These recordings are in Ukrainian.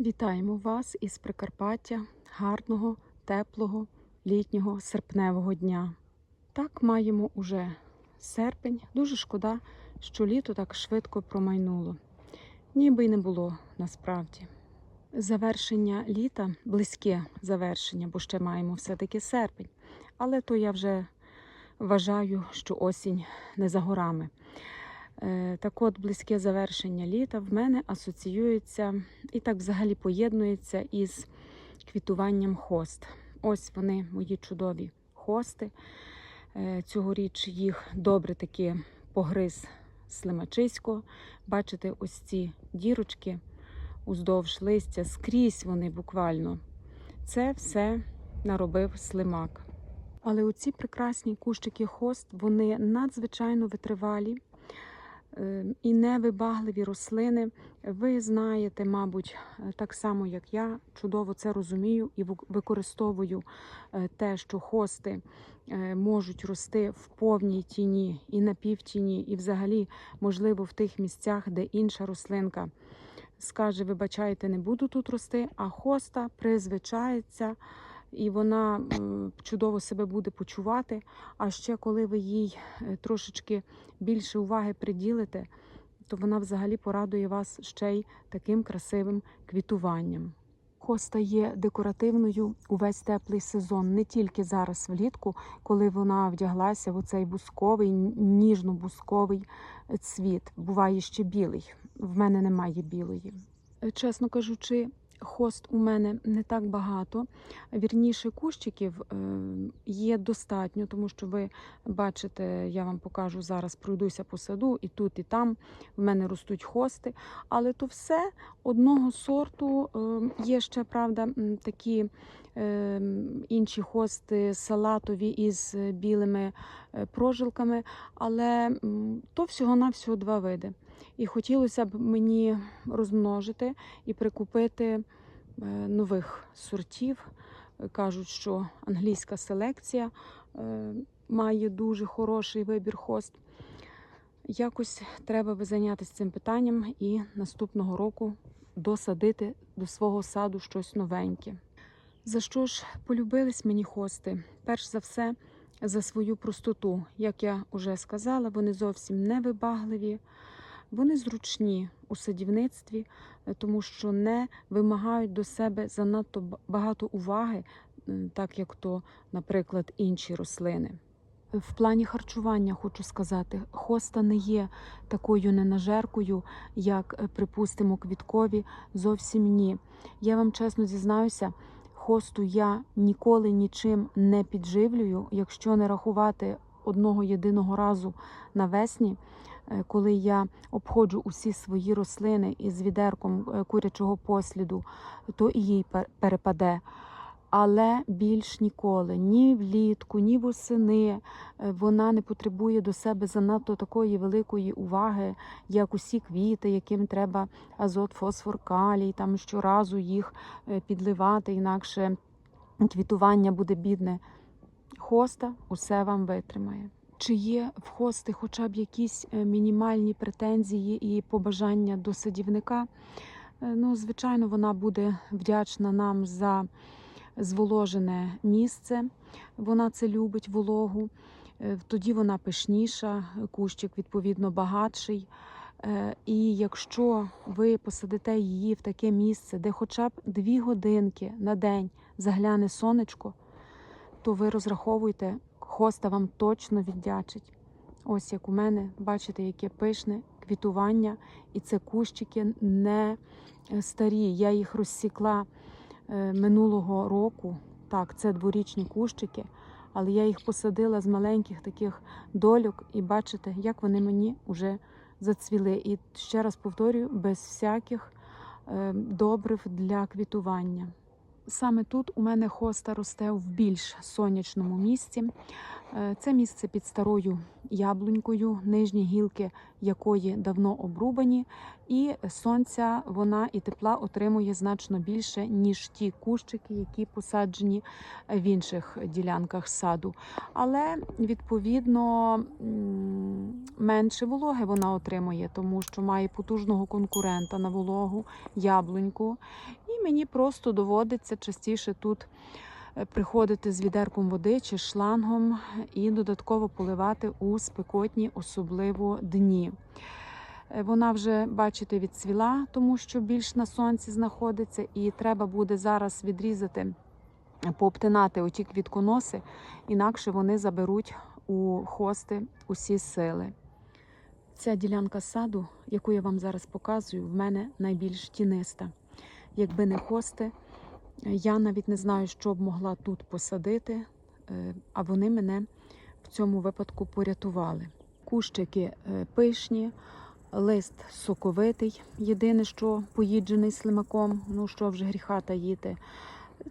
Вітаємо вас із Прикарпаття, гарного, теплого, літнього серпневого дня. Так маємо уже серпень. Дуже шкода, що літо так швидко промайнуло. Ніби й не було насправді. Завершення літа близьке завершення, бо ще маємо все-таки серпень. Але то я вже вважаю, що осінь не за горами. Е, Так от, близьке завершення літа в мене асоціюється і так взагалі поєднується із квітуванням хост. Ось вони, мої чудові хости. Е, Цьогоріч їх добре таки погриз слимачисько. Бачите, ось ці дірочки уздовж листя, скрізь вони буквально. Це все наробив слимак. Але оці прекрасні кущики хост, вони надзвичайно витривалі і невибагливі рослини. Ви знаєте, мабуть, е, так само як я, чудово це розумію і вик- використовую е, те, що хости е, можуть рости в повній тіні і на півтіні, і взагалі, можливо, в тих місцях, де інша рослинка скаже, вибачайте, не буду тут рости, а хоста призвичається. І вона чудово себе буде почувати. А ще коли ви їй е, трошечки більше уваги приділите, то вона взагалі порадує вас ще й таким красивим квітуванням. Хоста є декоративною увесь теплий сезон, не тільки зараз влітку, коли вона вдяглася в оцей бусковий, ніжно-бусковий е, цвіт. Буває ще білий. В мене немає білої. Е, Чесно кажучи, хост у мене не так багато. Вірніше, кущиків е, є достатньо, тому що ви бачите, я вам покажу зараз, пройдуся по саду, і тут, і там в мене ростуть хости. Але то все одного сорту. Е, Є ще, правда, такі е, інші хости салатові із білими прожилками, але то всього-навсього два види. І хотілося б мені розмножити і прикупити е, нових сортів. Кажуть, що англійська селекція е, має дуже хороший вибір хост. Якось треба би зайнятися цим питанням і наступного року досадити до свого саду щось новеньке. За що ж полюбились мені хости? Перш за все, за свою простоту. Як я вже сказала, вони зовсім не вибагливі, вони зручні у садівництві, е, тому що не вимагають до себе занадто багато уваги, так як то, наприклад, інші рослини. В плані харчування хочу сказати, хоста не є такою ненажеркою, як, е, припустимо, квіткові. Зовсім ні. Я вам чесно зізнаюся, хосту я ніколи нічим не підживлюю, якщо не рахувати одного єдиного разу навесні, коли я обходжу усі свої рослини із відерком е, курячого посліду, то і їй перепаде. Але більш ніколи, ні влітку, ні восени е, вона не потребує до себе занадто такої великої уваги, як усі квіти, яким треба азот, фосфор, калій, там щоразу їх е, підливати, інакше квітування буде бідне. Хоста усе вам витримає. Чи є в хости хоча б якісь е, мінімальні претензії і побажання до садівника? Е, Ну, звичайно, вона буде вдячна нам за зволожене місце. Вона це любить вологу. Е, Тоді вона пишніша, кущик відповідно багатший. І якщо ви посадите її в таке місце, де хоча б дві годинки на день загляне сонечко, то ви розраховуйте, хоста вам точно віддячить. Ось як у мене, бачите, яке пишне квітування, і це кущики не е, старі. Я їх розсікла е, минулого року. Так, це дворічні кущики, але я їх посадила з маленьких таких дольок, і бачите, як вони мені вже зацвіли. І ще раз повторюю, без всяких е, добрив для квітування. Саме тут у мене хоста росте в більш сонячному місці. Е, Це місце під старою яблунькою, нижні гілки якої давно обрубані, і сонця вона і тепла отримує значно більше, ніж ті кущики, які посаджені в інших ділянках саду. Але відповідно менше вологи вона отримує, тому що має потужного конкурента на вологу яблуньку. І мені просто доводиться частіше тут приходити з відерком води чи шлангом і додатково поливати у спекотні, особливо дні. Е, Вона вже, бачите, відцвіла, тому що більш на сонці знаходиться, і треба буде зараз відрізати, пообтинати оті квітконоси, інакше вони заберуть у хости усі сили. Ця ділянка саду, яку я вам зараз показую, в мене найбільш тіниста. Якби не хости, я навіть не знаю, що б могла тут посадити, е, а вони мене в цьому випадку порятували. Кущики е, пишні, лист соковитий, єдине, що поїджений слимаком, ну що вже гріха таїти.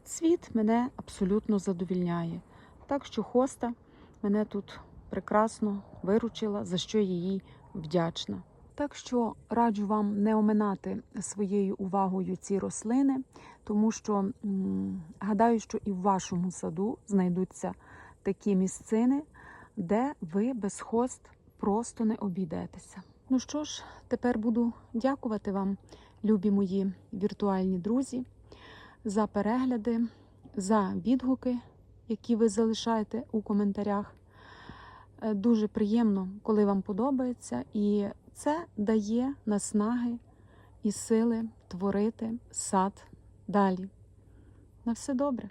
Цвіт мене абсолютно задовільняє. Так що хоста мене тут прекрасно виручила, за що їй вдячна. Так що раджу вам не оминати своєю увагою ці рослини, тому що гадаю, що і в вашому саду знайдуться такі місцини, де ви без хост просто не обійдетеся. Ну що ж, тепер буду дякувати вам, любі мої віртуальні друзі, за перегляди, за відгуки, які ви залишаєте у коментарях. Е, Дуже приємно, коли вам подобається, і це дає наснаги і сили творити сад далі. На все добре.